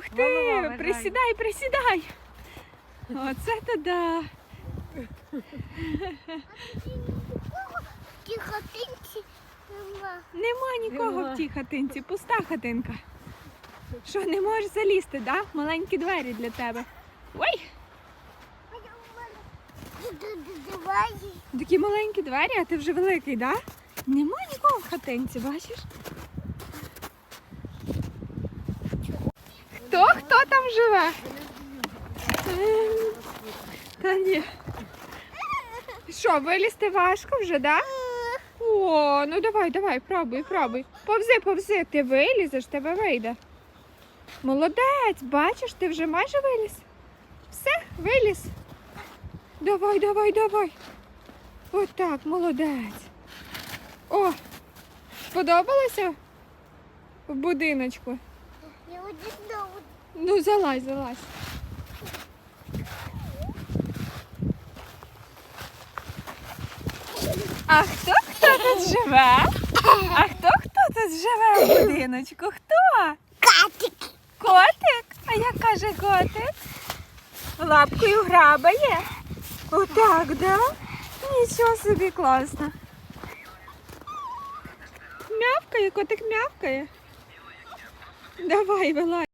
Ух ти! Голова. Присідай, присідай. Оце то да. Хатинці нема. Нема нікого Нема. в тій хатинці, пуста хатинка. Що, не можеш залізти, да? Маленькі двері для тебе. Ой, такі маленькі двері, а ти вже великий, да? Нема нікого в хатинці, бачиш? Хто хто там живе? Та ні. Що, вилізти важко вже, да? О, ну давай, давай, пробуй, пробуй. Повзи, повзи, ти вилізеш, тебе вийде. Молодець, бачиш, ти вже майже виліз. Все, виліз. Давай, давай, давай. Отак, молодець. О, сподобалося в будиночку? Я. Ну, залазь, залазь. А хто хто тут живе? А хто хто тут живе в будиночку? Хто? Катик. Котик? А як каже котик? Лапкою грабає? Отак, да? Нічого собі класно. Мявкає, котик мявкає. Давай, вилазь.